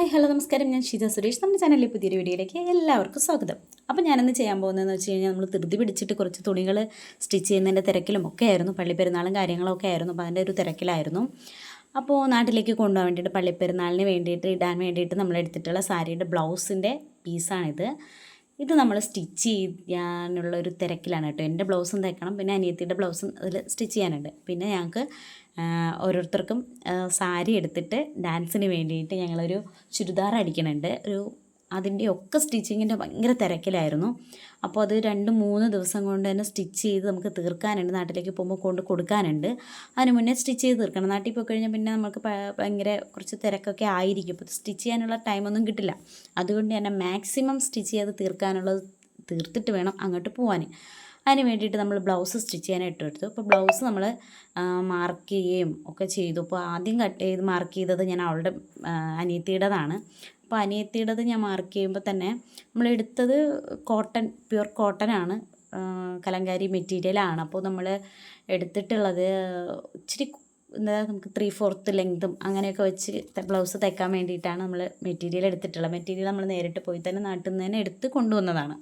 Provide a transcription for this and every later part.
Hi hello നമസ്കാരം. ഞാൻ ഷിജ സുരേഷ്. നമ്മുടെ ചാനലിലെ പുതിയൊരു വീഡിയോയിലേക്ക് എല്ലാവർക്കും സ്വാഗതം. അപ്പോൾ ഞാനിന്ന് ചെയ്യാൻ പോകുന്നതെന്ന് വെച്ച് കഴിഞ്ഞാൽ നമ്മൾ ധൃതി പിടിച്ചിട്ട് കുറച്ച് തുണികൾ സ്റ്റിച്ച് ചെയ്യുന്നതിന്റെ തിരക്കിലും ഒക്കെ ആയിരുന്നു. പള്ളിപ്പെരുന്നാളും കാര്യങ്ങളൊക്കെ ആയിരുന്നു. അപ്പോൾ അതിന്റെ ഒരു തിരക്കിലായിരുന്നു. അപ്പോൾ നാട്ടിലേക്ക് കൊണ്ടുപോകാൻ വേണ്ടിയിട്ട് പള്ളിപ്പെരുന്നാളിന് വേണ്ടിയിട്ട് ഇടാൻ വേണ്ടിയിട്ട് നമ്മൾ എടുത്തിട്ടുള്ള സാരിയുടെ ബ്ലൗസിന്റെ പീസാണിത്. ഇത് നമ്മൾ സ്റ്റിച്ച് ചെയ്യാനുള്ള ഒരു തിരക്കിലാണ് കേട്ടോ. എന്റെ ബ്ലൗസും തയ്ക്കണം പിന്നെ അനിയത്തിയുടെ ബ്ലൗസും അതിൽ സ്റ്റിച്ച് ചെയ്യാനുണ്ട്. പിന്നെ ഞങ്ങൾക്ക് ഓരോരുത്തർക്കും സാരി എടുത്തിട്ട് ഡാൻസിന് വേണ്ടിയിട്ട് ഞങ്ങളൊരു ചുരിദാർ അടിക്കണുണ്ട്. ഒരു അതിന്റെ ഒക്കെ സ്റ്റിച്ചിങ്ങിന്റെ ഭയങ്കര തിരക്കിലായിരുന്നു. അപ്പോൾ അത് രണ്ട് മൂന്ന് ദിവസം കൊണ്ട് തന്നെ സ്റ്റിച്ച് ചെയ്ത് നമുക്ക് തീർക്കാനുണ്ട്. നാട്ടിലേക്ക് പോകുമ്പോൾ കൊണ്ട് കൊടുക്കാനുണ്ട്. അതിന് മുന്നേ സ്റ്റിച്ച് ചെയ്ത് തീർക്കണം. നാട്ടിൽ പോയി കഴിഞ്ഞാൽ പിന്നെ നമുക്ക് ഭയങ്കര കുറച്ച് തിരക്കൊക്കെ ആയിരിക്കും. അപ്പോൾ സ്റ്റിച്ച് ചെയ്യാനുള്ള ടൈമൊന്നും കിട്ടില്ല. അതുകൊണ്ട് തന്നെ മാക്സിമം സ്റ്റിച്ച് ചെയ്ത് തീർക്കാനുള്ളത് തീർത്തിട്ട് വേണം അങ്ങോട്ട് പോകാൻ അതിന് വേണ്ടിയിട്ട് നമ്മൾ ബ്ലൗസ് സ്റ്റിച്ച് ചെയ്യാനായിട്ട് എടുത്തു അപ്പോൾ ബ്ലൗസ് നമ്മൾ മാർക്ക് ചെയ്യുകയും ഒക്കെ ചെയ്തു. അപ്പോൾ ആദ്യം കട്ട് ചെയ്ത് മാർക്ക് ചെയ്തത് ഞാൻ അവളുടെ അനിയത്തിയുടേതാണ്. അപ്പോൾ അനിയത്തിയുടേത് ഞാൻ മാർക്ക് ചെയ്യുമ്പോൾ തന്നെ നമ്മൾ എടുത്തത് കോട്ടൺ പ്യുർ കോട്ടൺ ആണ്. കലങ്കാരി മെറ്റീരിയലാണ് അപ്പോൾ നമ്മൾ എടുത്തിട്ടുള്ളത് ഇച്ചിരി എന്താ നമുക്ക് ത്രീ ഫോർത്ത് ലെങ്തും അങ്ങനെയൊക്കെ വെച്ച് ബ്ലൗസ് തയ്ക്കാൻ വേണ്ടിയിട്ടാണ് നമ്മൾ മെറ്റീരിയൽ എടുത്തിട്ടുള്ളത്. മെറ്റീരിയൽ നമ്മൾ നേരിട്ട് പോയി തന്നെ നാട്ടിൽ നിന്ന് തന്നെ എടുത്ത് കൊണ്ടുവന്നതാണ്.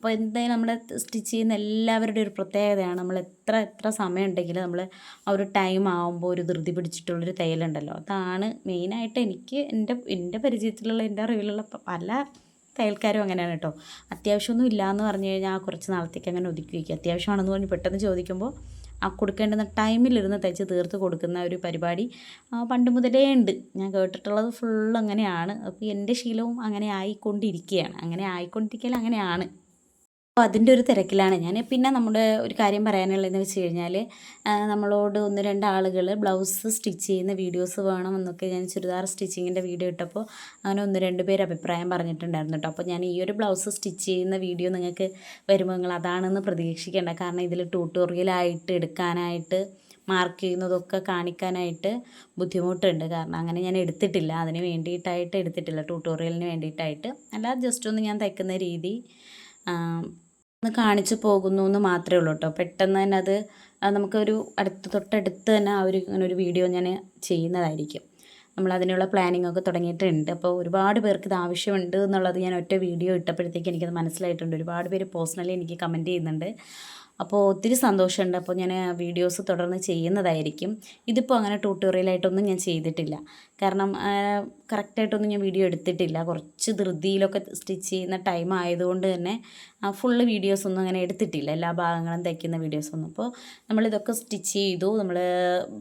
അപ്പോൾ എന്തായാലും നമ്മൾ സ്റ്റിച്ച് ചെയ്യുന്ന എല്ലാവരുടെ ഒരു പ്രത്യേകതയാണ്. നമ്മൾ എത്ര എത്ര സമയം ഉണ്ടെങ്കിലും നമ്മൾ ആ ഒരു ടൈം ആകുമ്പോൾ ഒരു ധൃതി പിടിച്ചിട്ടുള്ളൊരു തയ്യലുണ്ടല്ലോ. അതാണ് മെയിനായിട്ട് എനിക്ക് എന്റെ എന്റെ പരിചയത്തിലുള്ള എന്റെ അറിവിലുള്ള പല തയ്യൽക്കാരും അങ്ങനെയാണ് കേട്ടോ. അത്യാവശ്യമൊന്നും ഇല്ല എന്ന് പറഞ്ഞു കഴിഞ്ഞാൽ കുറച്ച് നാളത്തേക്ക് അങ്ങനെ ഒതുക്കി വയ്ക്കുക അത്യാവശ്യമാണെന്ന് പറഞ്ഞ് പെട്ടെന്ന് ചോദിക്കുമ്പോൾ ആ കൊടുക്കേണ്ടുന്ന ടൈമിലിരുന്ന് തയ്ച്ച് തീർത്ത് കൊടുക്കുന്ന ഒരു പരിപാടി പണ്ട് മുതലേ ഉണ്ട്. ഞാൻ കേട്ടിട്ടുള്ളത് ഫുൾ അങ്ങനെയാണ്. അപ്പോൾ എന്റെ ശീലവും അങ്ങനെ ആയിക്കൊണ്ടിരിക്കുകയാണ്. അങ്ങനെ ആയിക്കൊണ്ടിരിക്കൽ അങ്ങനെയാണ്. അപ്പോൾ അതിന്റെ ഒരു തിരക്കിലാണ് ഞാൻ. പിന്നെ നമ്മുടെ ഒരു കാര്യം പറയാനുള്ളതെന്ന് വെച്ച് കഴിഞ്ഞാൽ നമ്മളോട് ഒന്ന് രണ്ട് ആളുകൾ ബ്ലൗസ് സ്റ്റിച്ച് ചെയ്യുന്ന വീഡിയോസ് വേണം എന്നൊക്കെ ഞാൻ ചുരിദാർ സ്റ്റിച്ചിങ്ങിന്റെ വീഡിയോ ഇട്ടപ്പോൾ അങ്ങനെ ഒന്ന് രണ്ട് പേര് അഭിപ്രായം പറഞ്ഞിട്ടുണ്ടായിരുന്നു കേട്ടോ. അപ്പോൾ ഞാൻ ഈ ഒരു ബ്ലൗസ് സ്റ്റിച്ച് ചെയ്യുന്ന വീഡിയോ നിങ്ങൾക്ക് വരുമ്പോൾ നിങ്ങൾ അതാണെന്ന് പ്രതീക്ഷിക്കേണ്ട. കാരണം ഇതിൽ ട്യൂട്ടോറിയലായിട്ട് എടുക്കാനായിട്ട് മാർക്ക് ചെയ്യുന്നതൊക്കെ കാണിക്കാനായിട്ട് ബുദ്ധിമുട്ടുണ്ട്. കാരണം അങ്ങനെ ഞാൻ എടുത്തിട്ടില്ല. അതിന് വേണ്ടിയിട്ടായിട്ട് എടുത്തിട്ടില്ല. ട്യൂട്ടോറിയലിന് വേണ്ടിയിട്ടായിട്ട്. അല്ലാതെ ജസ്റ്റ് ഒന്ന് ഞാൻ തയ്ക്കുന്ന രീതി ഒന്ന് കാണിച്ചു പോകുന്നു എന്ന് മാത്രമേ ഉള്ളൂ കേട്ടോ. പെട്ടെന്ന് തന്നെ അത് നമുക്കൊരു അടുത്ത് തൊട്ടടുത്ത് തന്നെ ആ ഒരു ഇങ്ങനെ ഒരു വീഡിയോ ഞാൻ ചെയ്യുന്നതായിരിക്കും. നമ്മൾ അതിനുള്ള പ്ലാനിങ് ഒക്കെ തുടങ്ങിയിട്ടുണ്ട്. അപ്പോൾ ഒരുപാട് പേർക്ക് ഇത് ആവശ്യമുണ്ട് എന്നുള്ളത് ഞാൻ ഒറ്റ വീഡിയോ ഇട്ടപ്പോഴത്തേക്ക് എനിക്കത് മനസ്സിലായിട്ടുണ്ട്. ഒരുപാട് പേര് പേഴ്സണലി എനിക്ക് കമന്റ് ചെയ്യുന്നുണ്ട്. അപ്പോൾ ഒത്തിരി സന്തോഷമുണ്ട്. അപ്പോൾ ഞാൻ വീഡിയോസ് തുടർന്ന് ചെയ്യുന്നതായിരിക്കും. ഇതിപ്പോൾ അങ്ങനെ ട്യൂട്ടോറിയലായിട്ടൊന്നും ഞാൻ ചെയ്തിട്ടില്ല. കാരണം കറക്റ്റായിട്ടൊന്നും ഞാൻ വീഡിയോ എടുത്തിട്ടില്ല. കുറച്ച് ധൃതിയിലൊക്കെ സ്റ്റിച്ച് ചെയ്യുന്ന ടൈം ആയതുകൊണ്ട് തന്നെ ഫുള്ള് വീഡിയോസൊന്നും അങ്ങനെ എടുത്തിട്ടില്ല. എല്ലാ ഭാഗങ്ങളും തയ്ക്കുന്ന വീഡിയോസൊന്നും അപ്പോൾ നമ്മളിതൊക്കെ സ്റ്റിച്ച് ചെയ്തു. നമ്മൾ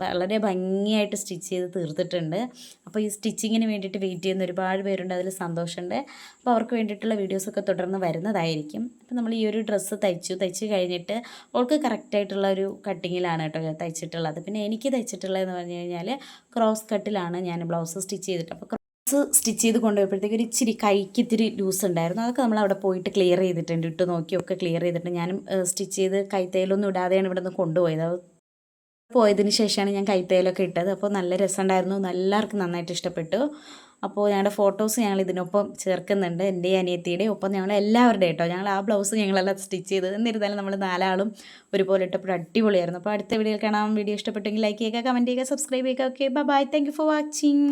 വളരെ ഭംഗിയായിട്ട് സ്റ്റിച്ച് ചെയ്ത് തീർത്തിട്ടുണ്ട്. അപ്പോൾ ഈ സ്റ്റിച്ചിങ്ങിന് വേണ്ടിയിട്ട് വെയിറ്റ് ചെയ്യുന്ന ഒരുപാട് പേരുണ്ട്. അതിൽ സന്തോഷമുണ്ട്. അപ്പോൾ അവർക്ക് വേണ്ടിയിട്ടുള്ള വീഡിയോസൊക്കെ തുടർന്ന് വരുന്നതായിരിക്കും. അപ്പോൾ നമ്മൾ ഈ ഒരു ഡ്രസ്സ് തയ്ച്ചു. തയ്ച്ച് കഴിഞ്ഞിട്ട് അവൾക്ക് കറക്റ്റായിട്ടുള്ള ഒരു കട്ടിങ്ങിലാണ് കേട്ടോ തയ്ച്ചിട്ടുള്ളത്. പിന്നെ എനിക്ക് തയ്ച്ചിട്ടുള്ളതെന്ന് പറഞ്ഞു കഴിഞ്ഞാൽ ക്രോസ് കട്ടിലാണ് ഞാൻ ബ്ലൗസ് സ്റ്റിച്ച് ചെയ്തിട്ട് അപ്പോൾ ക്രോസ് സ്റ്റിച്ച് ചെയ്ത് കൊണ്ടുപോയപ്പോഴത്തേക്ക് ഒരു ഇച്ചിരി കൈക്ക് ഇത്തിരി ലൂസ് ഉണ്ടായിരുന്നു. അതൊക്കെ നമ്മൾ അവിടെ പോയിട്ട് ക്ലിയർ ചെയ്തിട്ടുണ്ട്. ഇട്ട് നോക്കിയൊക്കെ ക്ലിയർ ചെയ്തിട്ടുണ്ട്. ഞാനും സ്റ്റിച്ച് ചെയ്ത് കൈത്തേലൊന്നും ഇടാതെയാണ് ഇവിടെ നിന്ന് കൊണ്ടുപോയത് പോയതിന് ശേഷമാണ് ഞാൻ കൈത്തയിലൊക്കെ ഇട്ടത്. അപ്പോൾ നല്ല രസമുണ്ടായിരുന്നു. എല്ലാവർക്കും നന്നായിട്ട് ഇഷ്ടപ്പെട്ടു. അപ്പോൾ ഞങ്ങളുടെ ഫോട്ടോസ് ഞങ്ങൾ ഇതിനൊപ്പം ചേർക്കുന്നുണ്ട്. എന്റെ അനിയത്തിയുടെ ഒപ്പം ഞങ്ങൾ എല്ലാവരുടെ കേട്ടോ. ഞങ്ങൾ ആ ബ്ലൗസ് ഞങ്ങളെല്ലാം സ്റ്റിച്ച് ചെയ്ത് എന്നിരുന്നാലും നമ്മൾ നാലാളും ഒരുപോലെ ഇട്ടപ്പോൾ അടിപൊളിയായിരുന്നു. അപ്പോൾ അടുത്ത വീഡിയോയിൽ കാണാം. വീഡിയോ ഇഷ്ടപ്പെട്ടെങ്കിൽ ലൈക്ക് ചെയ്യുക കമന്റ് ചെയ്യുക സബ്സ്ക്രൈബ് ചെയ്യുക. Okay bye thank you for watching